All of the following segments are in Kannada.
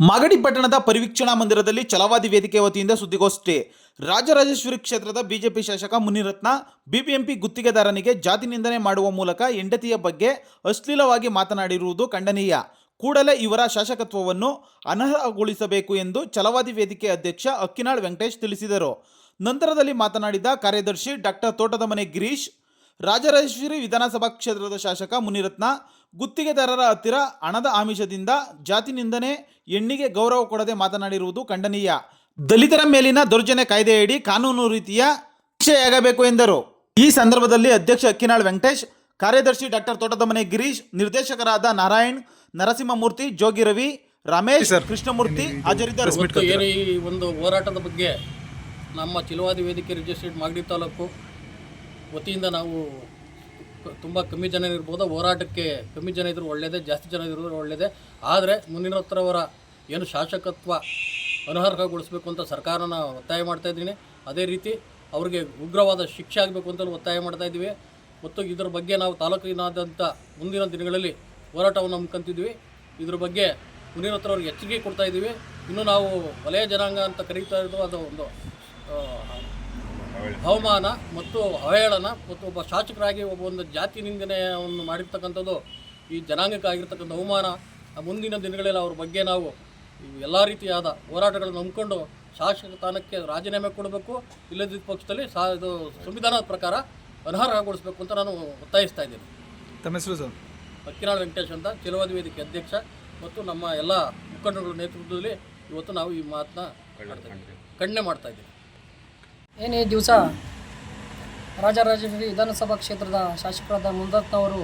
ಮಾಗಡಿ ಪಟ್ಟಣದ ಪರಿವೀಕ್ಷಣಾ ಮಂದಿರದಲ್ಲಿ ಛಲವಾದಿ ವೇದಿಕೆ ವತಿಯಿಂದ ಸುದ್ದಿಗೋಷ್ಠಿ. ರಾಜರಾಜೇಶ್ವರಿ ಕ್ಷೇತ್ರದ ಬಿಜೆಪಿ ಶಾಸಕ ಮುನಿರತ್ನ, ಬಿಬಿಎಂಪಿ ಗುತ್ತಿಗೆದಾರನಿಗೆ ಜಾತಿ ನಿಂದನೆ ಮಾಡುವ ಮೂಲಕ ಹೆಂಡತಿಯ ಬಗ್ಗೆ ಅಶ್ಲೀಲವಾಗಿ ಮಾತನಾಡಿರುವುದು ಖಂಡನೀಯ. ಕೂಡಲೇ ಇವರ ಶಾಸಕತ್ವವನ್ನು ಅನರ್ಹಗೊಳಿಸಬೇಕು ಎಂದು ಛಲವಾದಿ ವೇದಿಕೆ ಅಧ್ಯಕ್ಷ ಅಕ್ಕಿನಾಳ್ ವೆಂಕಟೇಶ್ ತಿಳಿಸಿದರು. ನಂತರದಲ್ಲಿ ಮಾತನಾಡಿದ ಕಾರ್ಯದರ್ಶಿ ಡಾಕ್ಟರ್ ತೋಟದಮನೆ ಗಿರೀಶ್, ರಾಜರಾಜೇಶ್ವರಿ ವಿಧಾನಸಭಾ ಕ್ಷೇತ್ರದ ಶಾಸಕ ಮುನಿರತ್ನ, ಗುತ್ತಿಗೆದಾರರ ಹತ್ತಿರ ಹಣದ ಆಮಿಷದಿಂದ ಜಾತಿ ನಿಂದನೆ ಹೆಣ್ಣಿಗೆ ಗೌರವ ಕೊಡದೆ ಮಾತನಾಡಿರುವುದು ಖಂಡನೀಯ. ದಲಿತರ ಮೇಲಿನ ದೌರ್ಜನ್ಯ ಕಾಯ್ದೆಯಡಿ ಕಾನೂನು ರೀತಿಯ ಶಿಕ್ಷೆಯಾಗಬೇಕು ಎಂದರು. ಈ ಸಂದರ್ಭದಲ್ಲಿ ಅಧ್ಯಕ್ಷ ಅಕ್ಕಿನಾಳ್ ವೆಂಕಟೇಶ್ ಕಾರ್ಯದರ್ಶಿ ಡಾಕ್ಟರ್ ತೋಟದಮನೆ ಗಿರೀಶ್ ನಿರ್ದೇಶಕರಾದ ನಾರಾಯಣ್ ನರಸಿಂಹಮೂರ್ತಿ ಜೋಗಿ ರವಿ ರಮೇಶ್ ಕೃಷ್ಣಮೂರ್ತಿ ಹಾಜರಿದ್ದರು. ಏನು ಈ ಒಂದು ಹೋರಾಟದ ಬಗ್ಗೆ ನಮ್ಮ ಚಿಲುವಾದಿ ವೇದಿಕೆ ರಿಜಿಸ್ಟ್ರೇಟ್ ಮಾಗಡಿ ತಾಲೂಕು ವತಿಯಿಂದ ನಾವು ತುಂಬ ಕಮ್ಮಿ ಜನ ಇರ್ಬೋದು. ಹೋರಾಟಕ್ಕೆ ಕಮ್ಮಿ ಜನ ಇದ್ದರೂ ಒಳ್ಳೆಯದೇ ಜಾಸ್ತಿ ಜನ ಇದ್ದರೂ ಒಳ್ಳೆಯದೇ ಆದರೆ ಮುನಿರತ್ರವರ ಏನು ಶಾಸಕತ್ವ ಅನರ್ಹಗೊಳಿಸಬೇಕು ಅಂತ ಸರ್ಕಾರನ ಒತ್ತಾಯ ಮಾಡ್ತಾ ಇದ್ದೀನಿ. ಅದೇ ರೀತಿ ಅವರಿಗೆ ಉಗ್ರವಾದ ಶಿಕ್ಷೆ ಆಗಬೇಕು ಅಂತಲೂ ಒತ್ತಾಯ ಮಾಡ್ತಾ ಇದ್ದೀವಿ. ಮತ್ತು ಇದರ ಬಗ್ಗೆ ನಾವು ತಾಲೂಕಿನಾದ್ಯಂತ ಮುಂದಿನ ದಿನಗಳಲ್ಲಿ ಹೋರಾಟವನ್ನು ಹಮ್ಮಿಕೊಂತಿದ್ವಿ ಇದ್ರ ಬಗ್ಗೆ ಮುನಿರತ್ರ ಅವ್ರಿಗೆ ಎಚ್ಚರಿಕೆ ಕೊಡ್ತಾ ಇದ್ದೀವಿ. ಇನ್ನು ನಾವು ವಲಯ ಜನಾಂಗ ಅಂತ ಕರೀತಾ ಇರೋದು ಅದು ಒಂದು ಅವಮಾನ ಮತ್ತು ಅವಹೇಳನ ಮತ್ತು ಒಬ್ಬ ಶಾಸಕರಾಗಿ ಒಬ್ಬ ಒಂದು ಜಾತಿ ನಿಂದನೆಯನ್ನು ಮಾಡಿರ್ತಕ್ಕಂಥದ್ದು ಈ ಜನಾಂಗಕ್ಕೆ ಆಗಿರ್ತಕ್ಕಂಥ ಅವಮಾನ. ಮುಂದಿನ ದಿನಗಳಲ್ಲಿ ಅವ್ರ ಬಗ್ಗೆ ನಾವು ಎಲ್ಲ ರೀತಿಯಾದ ಹೋರಾಟಗಳನ್ನು ಹಮ್ಮಿಕೊಂಡು ಶಾಸಕ ಸ್ಥಾನಕ್ಕೆ ರಾಜೀನಾಮೆ ಕೊಡಬೇಕು ಇಲ್ಲದಿದ್ದ ಪಕ್ಷದಲ್ಲಿ ಸಾ ಇದು ಸಂವಿಧಾನದ ಪ್ರಕಾರ ಅನರ್ಹಗೊಳಿಸಬೇಕು ಅಂತ ನಾನು ಒತ್ತಾಯಿಸ್ತಾ ಇದ್ದೀನಿ. ತಮ್ಮ ಹೆಸರು ಸರ್? ಅಕ್ಕಿನಾಳ್ ವೆಂಕಟೇಶ್ ಅಂತ ಚಿಲವಾದಿ ವೇದಿಕೆ ಅಧ್ಯಕ್ಷ ಮತ್ತು ನಮ್ಮ ಎಲ್ಲ ಮುಖಂಡರುಗಳ ನೇತೃತ್ವದಲ್ಲಿ ಇವತ್ತು ನಾವು ಈ ಮಾತನ್ನ ಖಂಡನೆ ಮಾಡ್ತಾ ಇದ್ದೀವಿ. ಏನೇ ಈ ದಿವಸ ರಾಜರಾಜೇಶ್ವರಿ ವಿಧಾನಸಭಾ ಕ್ಷೇತ್ರದ ಶಾಸಕರಾದ ಮುಂದತ್ನವರು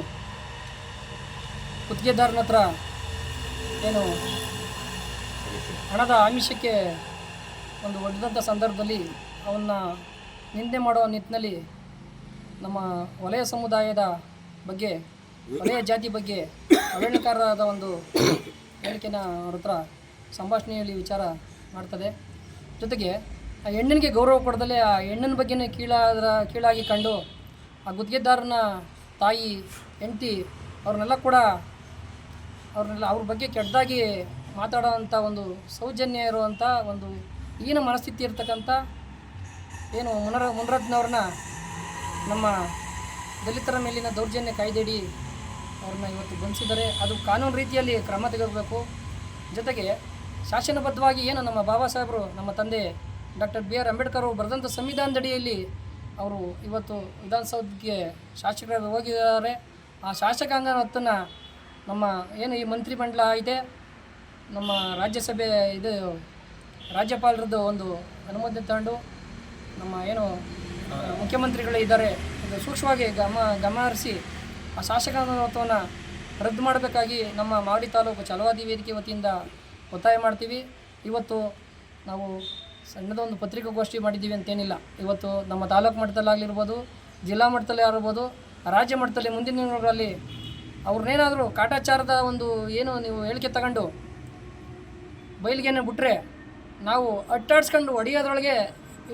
ಗುತ್ತಿಗೆದಾರನ ಹತ್ರ ಏನು ಹಣದ ಆಮಿಷಕ್ಕೆ ಒಂದು ಒಡ್ಡಿದಂಥ ಸಂದರ್ಭದಲ್ಲಿ ಅವನ್ನ ನಿಂದೆ ಮಾಡುವ ನಿಟ್ಟಿನಲ್ಲಿ ನಮ್ಮ ವಲಯ ಸಮುದಾಯದ ಬಗ್ಗೆ, ವಲಯ ಜಾತಿ ಬಗ್ಗೆ ಅವೇಣಕಾರರಾದ ಒಂದು ಹೇಳಿಕೆನ ಅವ್ರ ಹತ್ರ ಸಂಭಾಷಣೆಯಲ್ಲಿ ವಿಚಾರ ಮಾಡ್ತದೆ. ಜೊತೆಗೆ ಆ ಹೆಣ್ಣಿನಿಗೆ ಗೌರವ ಕೊಡದಲ್ಲೇ ಆ ಹೆಣ್ಣಿನ ಬಗ್ಗೆನೇ ಕೀಳಾದ್ರ, ಕೀಳಾಗಿ ಕಂಡು ಆ ಗುತ್ತಿಗೆದಾರನ ತಾಯಿ, ಹೆಂಡತಿ ಅವ್ರನ್ನೆಲ್ಲ ಕೂಡ ಅವ್ರನ್ನೆಲ್ಲ ಅವ್ರ ಬಗ್ಗೆ ಕೆಟ್ಟದಾಗಿ ಮಾತಾಡೋವಂಥ ಒಂದು ಸೌಜನ್ಯ ಇರುವಂಥ ಒಂದು ಈಗಿನ ಮನಸ್ಥಿತಿ ಇರ್ತಕ್ಕಂಥ ಏನು ಮುನರ ಮುನರತ್ನವ್ರನ್ನ ನಮ್ಮ ದಲಿತರ ಮೇಲಿನ ದೌರ್ಜನ್ಯ ಕಾಯ್ದೆಡಿ ಅವ್ರನ್ನ ಇವತ್ತು ಬಂಧಿಸಿದ್ದಾರೆ. ಅದು ಕಾನೂನು ರೀತಿಯಲ್ಲಿ ಕ್ರಮ ತೆಗೆದುಬೇಕು. ಜೊತೆಗೆ ಶಾಸನಬದ್ಧವಾಗಿ ಏನು ನಮ್ಮ ಬಾಬಾ ಸಾಹೇಬರು, ನಮ್ಮ ತಂದೆ ಡಾಕ್ಟರ್ ಬಿ ಆರ್ ಅಂಬೇಡ್ಕರ್ ಅವರು ಬರೆದಂಥ ಸಂವಿಧಾನದಡಿಯಲ್ಲಿ ಅವರು ಇವತ್ತು ವಿಧಾನಸೌಧಕ್ಕೆ ಶಾಸಕರು ಹೋಗಿದ್ದಾರೆ. ಆ ಶಾಸಕಾಂಗ ಹೊತ್ತನ್ನು ನಮ್ಮ ಏನು ಈ ಮಂತ್ರಿಮಂಡಲ ಇದೆ ನಮ್ಮ ರಾಜ್ಯಸಭೆ ಇದು ರಾಜ್ಯಪಾಲರದ್ದು ಒಂದು ಅನುಮೋದನೆ ತಗೊಂಡು ನಮ್ಮ ಏನು ಮುಖ್ಯಮಂತ್ರಿಗಳು ಇದ್ದಾರೆ, ಅದು ಸೂಕ್ಷ್ಮವಾಗಿ ಗಮ ಗಮಹರಿಸಿ ಆ ಶಾಸಕಾಂಗತ್ವವನ್ನು ರದ್ದು ಮಾಡಬೇಕಾಗಿ ನಮ್ಮ ಮಾಗಡಿ ತಾಲೂಕು ಚಲವಾದಿ ವೇದಿಕೆ ವತಿಯಿಂದ ಒತ್ತಾಯ ಮಾಡ್ತೀವಿ. ಇವತ್ತು ನಾವು ಸಣ್ಣದೊಂದು ಪತ್ರಿಕಾಗೋಷ್ಠಿ ಮಾಡಿದ್ದೀವಿ ಅಂತೇನಿಲ್ಲ. ಇವತ್ತು ನಮ್ಮ ತಾಲೂಕು ಮಟ್ಟದಲ್ಲಾಗಿರ್ಬೋದು ಜಿಲ್ಲಾ ಮಟ್ಟದಲ್ಲಿ ಆಗಿರ್ಬೋದು ರಾಜ್ಯ ಮಟ್ಟದಲ್ಲಿ ಮುಂದಿನ ದಿನಗಳಲ್ಲಿ ಅವ್ರನ್ನೇನಾದರೂ ಕಾಟಾಚಾರದ ಒಂದು ಏನು ನೀವು ಹೇಳಿಕೆ ತಗೊಂಡು ಬಯಲಿಗೆನೆ ಬಿಟ್ಟರೆ ನಾವು ಅಟ್ಟಾಡ್ಸ್ಕೊಂಡು ಹೊಡೆಯೋದ್ರೊಳಗೆ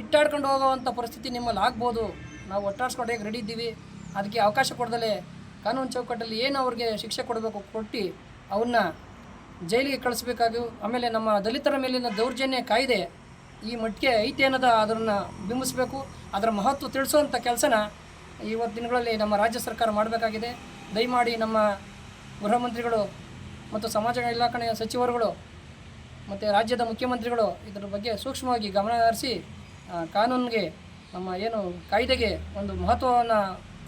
ಇಟ್ಟಾಡ್ಕೊಂಡು ಹೋಗೋವಂಥ ಪರಿಸ್ಥಿತಿ ನಿಮ್ಮಲ್ಲಿ ಆಗ್ಬೋದು. ನಾವು ಒಟ್ಟಾಡ್ಸ್ಕೊಂಡು ಹೇಗೆ ರೆಡಿ ಇದ್ದೀವಿ? ಅದಕ್ಕೆ ಅವಕಾಶ ಕೊಡ್ದಲೇ ಕಾನೂನು ಚೌಕಟ್ಟಲ್ಲಿ ಏನು ಅವ್ರಿಗೆ ಶಿಕ್ಷೆ ಕೊಡಬೇಕು ಕೊಟ್ಟು ಅವನ್ನ ಜೈಲಿಗೆ ಕಳಿಸ್ಬೇಕಾಗಿ, ಆಮೇಲೆ ನಮ್ಮ ದಲಿತರ ಮೇಲಿನ ದೌರ್ಜನ್ಯ ಕಾಯ್ದೆ ಈ ಮಟ್ಟಿಗೆ ಐತೆ ಅನ್ನೋದ ಅದನ್ನು ಬಿಂಬಿಸಬೇಕು. ಅದರ ಮಹತ್ವ ತಿಳಿಸುವಂಥ ಕೆಲಸನ ಇವತ್ತು ದಿನಗಳಲ್ಲಿ ನಮ್ಮ ರಾಜ್ಯ ಸರ್ಕಾರ ಮಾಡಬೇಕಾಗಿದೆ. ದಯಮಾಡಿ ನಮ್ಮ ಗೃಹ ಮಂತ್ರಿಗಳು ಮತ್ತು ಸಮಾಜ ಇಲಾಖೆಯ ಸಚಿವರುಗಳು ಮತ್ತು ರಾಜ್ಯದ ಮುಖ್ಯಮಂತ್ರಿಗಳು ಇದರ ಬಗ್ಗೆ ಸೂಕ್ಷ್ಮವಾಗಿ ಗಮನ ಹರಿಸಿ ಕಾನೂನಿಗೆ ನಮ್ಮ ಏನು ಕಾಯ್ದೆಗೆ ಒಂದು ಮಹತ್ವವನ್ನು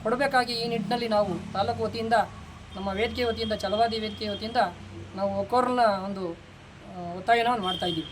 ಕೊಡಬೇಕಾಗಿ ಈ ನಿಟ್ಟಿನಲ್ಲಿ ನಾವು ತಾಲೂಕು ವತಿಯಿಂದ, ನಮ್ಮ ವೇದಿಕೆ ವತಿಯಿಂದ ಚಲವಾದಿ ವೇದಿಕೆ ವತಿಯಿಂದ ನಾವು ಒಕ್ಕೋರ್ನ ಒಂದು ಒತ್ತಾಯನವನ್ನು ಒತ್ತಾಯನ ಮಾಡ್ತಾಯಿದ್ದೀವಿ